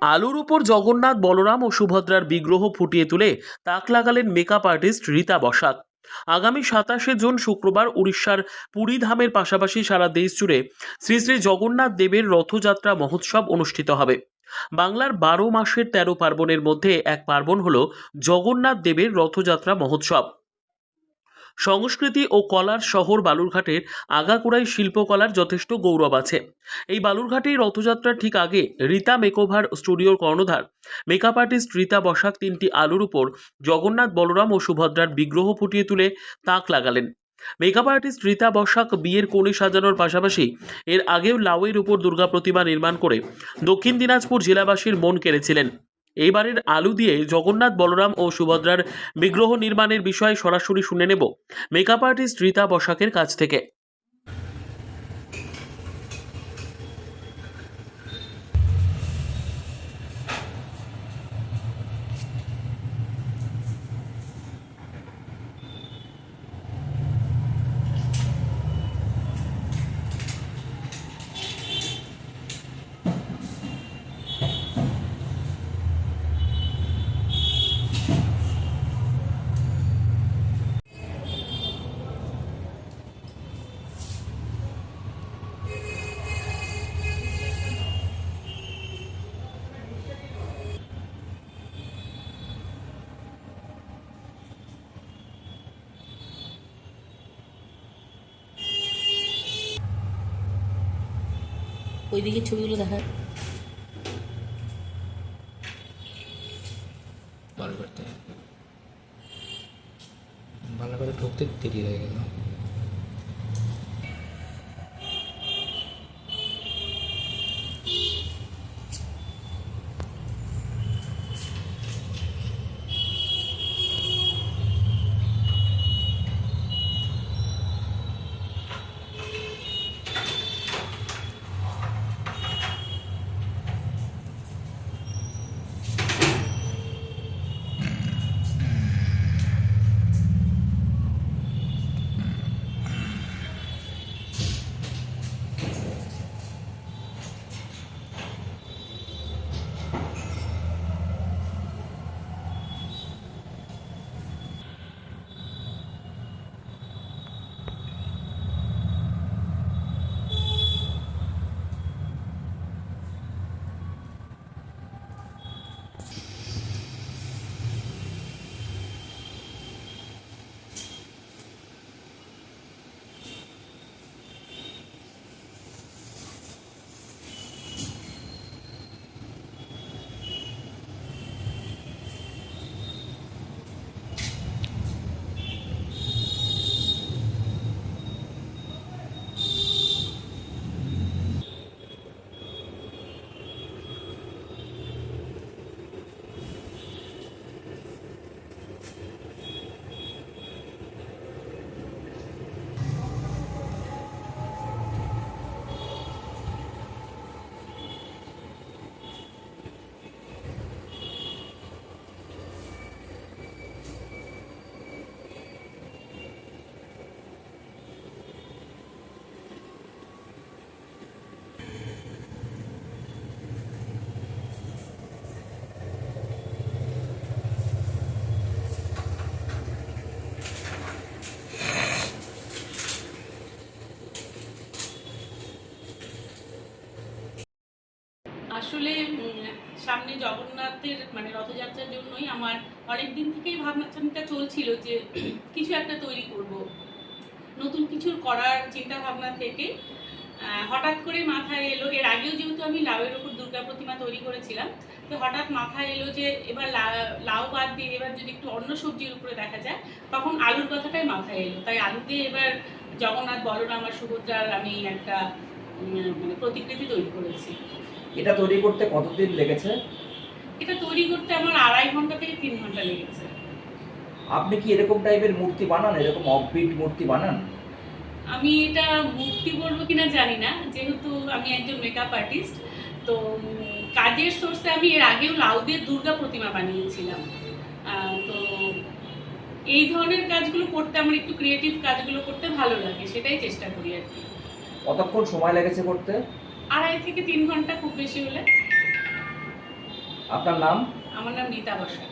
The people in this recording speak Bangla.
আলুর উপর জগন্নাথ, বলরাম ও সুভদ্রার বিগ্রহ ফুটিয়ে তুলে তাক লাগালেন মেকআপ আর্টিস্ট রীতা বসাক। আগামী সাতাশে জুন শুক্রবার উড়িষ্যার পুরীধামের পাশাপাশি সারা দেশ জুড়ে শ্রী শ্রী জগন্নাথ দেবের রথযাত্রা মহোৎসব অনুষ্ঠিত হবে। বাংলার বারো মাসের তেরো পার্বণের মধ্যে এক পার্বণ হল জগন্নাথ দেবের রথযাত্রা মহোৎসব। সংস্কৃতি ও কলার শহর বালুরঘাটের আগাকুড়াই শিল্পকলার যথেষ্ট গৌরব আছে। এই বালুরঘাটেই রথযাত্রার ঠিক আগে রীতা মেকোভার স্টুডিওর কর্ণধার, মেকআপ আর্টিস্ট রীতা বসাক তিনটি আলুর উপর জগন্নাথ বলরাম ও সুভদ্রার বিগ্রহ ফুটিয়ে তুলে তাক লাগালেন। মেকআপ আর্টিস্ট রীতা বসাক বিয়ের কোণে সাজানোর পাশাপাশি এর আগেও লাউয়ের উপর দুর্গা প্রতিমা নির্মাণ করে দক্ষিণ দিনাজপুর জেলাবাসীর মন কেড়েছিলেন। এইবারের আলু দিয়ে জগন্নাথ, বলরাম ও সুভদ্রার বিগ্রহ নির্মাণের বিষয়ে সরাসরি শুনে নেব। মেকআপ আর্টিস্ট রীতা বসাকের কাছ থেকে। ওই দিকে ছবিগুলো দেখা ভালো করতে। ভালো করে ঢুকতে দেরি হয়ে গেল। আসলে সামনে জগন্নাথের মানে রথযাত্রার জন্যই আমার অনেক দিন থেকেই ভাবনা চিন্তা চলছিল যে, কিছু একটা তৈরি করব। নতুন কিছু করার চিন্তা ভাবনা থেকে হঠাৎ করে মাথায় এলো, এর আগেও যেহেতু আমি লাউয়ের ওপর দুর্গা প্রতিমা তৈরি করেছিলাম, তো হঠাৎ মাথায় এলো যে, এবার লাউ বাদ দিয়ে এবার যদি একটু অন্য সবজির উপরে দেখা যায়, তখন আলুর কথাটাই মাথায় এলো। তাই আলু দিয়ে এবার জগন্নাথ, বলরাম আর সুভদ্রার আমি একটা মানে প্রতিকৃতি তৈরি করেছি। এটা তৈরি করতে কতদিন লেগেছে? এটা তৈরি করতে আমার আড়াই ঘণ্টা থেকে তিন ঘণ্টা লেগেছে। আপনি কি এরকম টাইপের মূর্তি বানান? এরকম অফবিট মূর্তি বানান? আমি এটা মুক্তি বলব কিনা জানি না। যেহেতু আমি একজন মেকআপ আর্টিস্ট তো কাজের সোর্সে আমি এর আগেও লাউদের দুর্গা প্রতিমা বানিয়েছিলাম। তো এই ধরনের কাজগুলো করতে আমার একটু ক্রিয়েটিভ কাজগুলো করতে ভালো লাগে সেটাই চেষ্টা করি আর কি। কতক্ষণ সময় লেগেছে করতে? আড়াই থেকে তিন ঘণ্টা খুব বেশি হলে। আপনার নাম? আমার নাম রীতা বসাক